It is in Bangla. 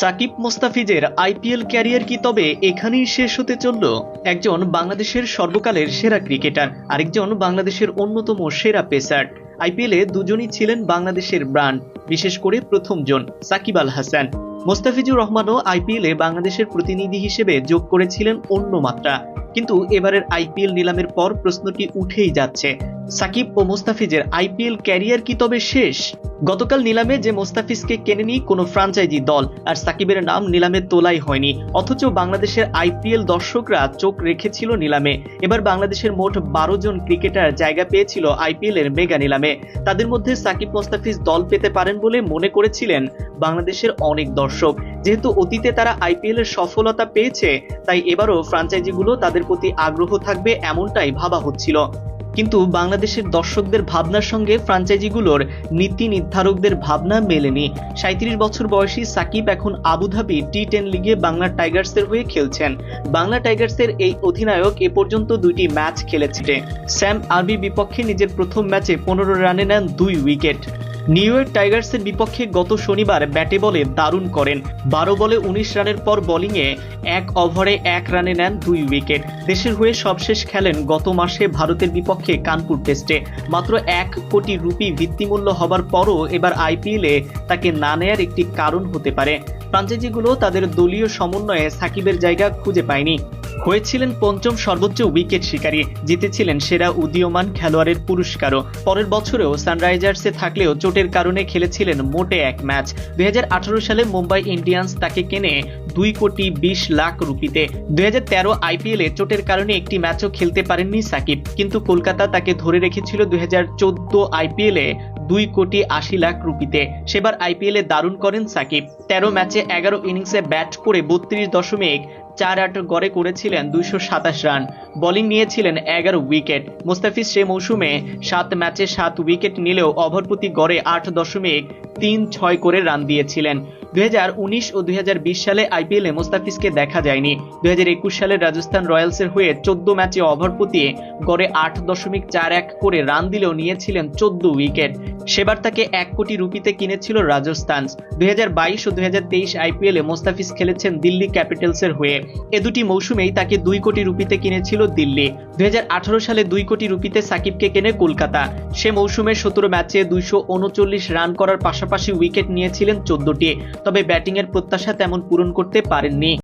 সাকিব মোস্তাফিজের আইপিএল ক্যারিয়ার কি তবে এখানেই শেষ হতে চলল? একজন বাংলাদেশের সর্বকালের সেরা ক্রিকেটার, আরেকজন বাংলাদেশের অন্যতম সেরা পেসার। আইপিএলে দুজনই ছিলেন বাংলাদেশের ব্রান্ড বিশেষ করে প্রথমজন, সাকিব আল হাসান। মোস্তাফিজুর রহমানও আইপিএলে বাংলাদেশের প্রতিনিধি হিসেবে যোগ করেছিলেন অন্য মাত্রা। কিন্তু এবারের আইপিএল নিলামের পর প্রশ্নটি উঠেই যাচ্ছে, সাকিব ও মোস্তাফিজের আইপিএল ক্যারিয়ার কি তবে শেষ? গতকাল নিলামে যে মোস্তাফিজকে কেনেনি কোনো ফ্রাঞ্চাইজি দল, আর সাকিবের নাম নিলামে তোলাই হয়নি। অথচ বাংলাদেশের আইপিএল দর্শকরা চোখ রেখেছিল নিলামে। এবার বাংলাদেশের মোট বারো জন ক্রিকেটার জায়গা পেয়েছিল আইপিএল এর মেগা নিলামে। তাদের মধ্যে সাকিব মোস্তাফিজ দল পেতে পারেন বলে মনে করেছিলেন বাংলাদেশের অনেক দর্শক। যেহেতু অতীতে তারা আইপিএল এর সফলতা পেয়েছে, তাই এবারও ফ্রাঞ্চাইজিগুলো তাদের প্রতি আগ্রহ থাকবে এমনটাই ভাবা হচ্ছিল। কিন্তু বাংলাদেশের দর্শকদের ভাবনার সঙ্গে ফ্রাঞ্চাইজিগুলোর নীতি নির্ধারকদের ভাবনা মেলেনি। সাঁত্রিশ বছর বয়সী সাকিব এখন আবুধাবি টি টেন লিগে বাংলা টাইগার্সের হয়ে খেলছেন। বাংলা টাইগার্সের এই অধিনায়ক এ পর্যন্ত দুইটি ম্যাচ খেলেছে। স্যাম আরবি বিপক্ষে নিজের প্রথম ম্যাচে পনেরো রানে নেন দুই উইকেট। নিউ ইয়র্ক টাইগার্সের বিপক্ষে গত শনিবার ব্যাটে বলে দারুণ করেন। বারো বলে উনিশ রানের পর বোলিংয়ে এক ওভারে এক রানে নেন দুই উইকেট। দেশের হয়ে সবশেষ খেলেন গত মাসে ভারতের বিপক্ষে কানপুর টেস্টে। মাত্র এক কোটি রুপি ভিত্তিমূল্য হবার পরও এবার আইপিএলে তাকে না নেয়ার একটি কারণ হতে পারে। ফ্রাঞ্চাইজিগুলো তাদের দলীয় সমন্বয়ে সাকিবের জায়গা খুঁজে পায়নি। হয়েছিলেন পঞ্চম সর্বোচ্চ উইকেট শিকারী। জিতেছিলেন সেরা উদীয়মান খেলোয়াড়ের পুরস্কারও। পরের বছরেও সানরাইজার্সে থাকলেও চোটের কারণে খেলেছিলেন মোটে এক ম্যাচ। দুই সালে মুম্বাই ইন্ডিয়ান্স তাকে কেনে দুই কোটি বিশ লাখ রুপিতে। দুই আইপিএলে চোটের কারণে একটি ম্যাচও খেলতে পারেননি সাকিব। কিন্তু কলকাতা তাকে ধরে রেখেছিল দুই হাজার চোদ্দ আইপিএলে দুই কোটি আশি লাখ রুপিতে। সেবার আইপিএলে দারুণ করেন সাকিব। তেরো ম্যাচে এগারো ইনিংসে ব্যাট করে বত্রিশ দশমিক চার আট গড়ে করেছিলেন দুইশো সাতাশ রান। বোলিং নিয়েছিলেন এগারো উইকেট। মোস্তাফিজ সে মৌসুমে সাত ম্যাচে সাত উইকেট নিলেও ওভার প্রতি গড়ে আট দশমিক তিন ছয় করে রান দিয়েছিলেন। দুই হাজার উনিশ ও দুই হাজার বিশ সালে আইপিএলে মোস্তাফিজকে দেখা যায়নি। দুই হাজার একুশ সালে রাজস্থান রয়্যালসের হয়ে চোদ্দ ম্যাচে ওভার প্রতি গড়ে আট দশমিক চার এক করে রান দিলেও নিয়েছিলেন চোদ্দ উইকেট। সেবার তাকে এক কোটি রুপিতে কিনেছিল রাজস্থান। দু হাজার বাইশ ও দুই হাজার তেইশ আইপিএলে মোস্তাফিজ খেলেছেন দিল্লি ক্যাপিটালসের হয়ে। এ দুটি মৌসুমেই তাকে দুই কোটি রুপিতে কিনেছিল দিল্লি। দু হাজার আঠারো সালে দুই কোটি রুপিতে সাকিবকে কেনে কলকাতা। সে মৌসুমে সতেরো ম্যাচে দুইশো উনচল্লিশ রান করার পাশাপাশি উইকেট নিয়েছিলেন চোদ্দটি। তবে ব্যাটিংয়ের প্রত্যাশা তেমন পূরণ করতে পারেননি।